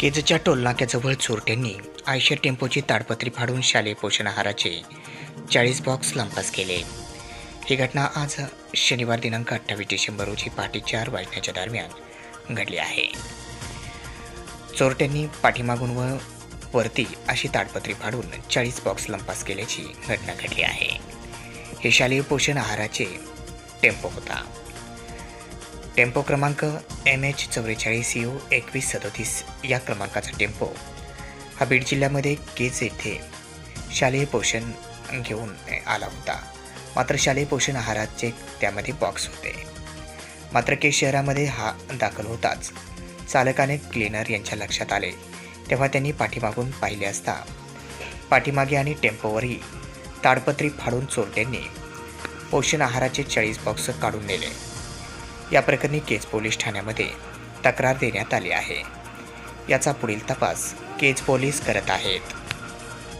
केजच्या टोलनाक्याजवळ चोरट्यांनी आयशर टेम्पोची ताडपत्री फाडून शालेय पोषण आहाराचे चाळीस बॉक्स लंपास केले. ही घटना आज शनिवार दिनांक अठ्ठावीस डिसेंबर रोजी पहाटे चार वाजण्याच्या दरम्यान घडली आहे. चोरट्यांनी पाठीमागून व वरती अशी ताडपत्री फाडून चाळीस बॉक्स लंपास केल्याची घटना घडली आहे. हे शालेय पोषण आहाराचे टेम्पो होता. टेम्पो क्रमांक एम एच चौवेचाळीस यू एकवीस सदोतीस या क्रमांकाचा टेम्पो. हा बीड जिल्ह्यामध्ये केज येथे शालेय पोषण घेऊन आला होता. मात्र शालेय पोषण आहाराचे त्यामध्ये बॉक्स होते. मात्र केज शहरामध्ये हा दाखल होताच. चालकाने क्लीनर यांच्या लक्षात आले. तेव्हा त्यांनी पाठीमागून पाहिले असता पाठीमागे आणि टेम्पोवरही ताडपत्री फाडून चोरट्यांनी पोषण आहाराचे चाळीस बॉक्स काढून नेले. या प्रकरणी केज पोलीस ठाण्यामध्ये तक्रार देण्यात आली आहे. याचा पुढील तपास केज पोलीस करत आहेत.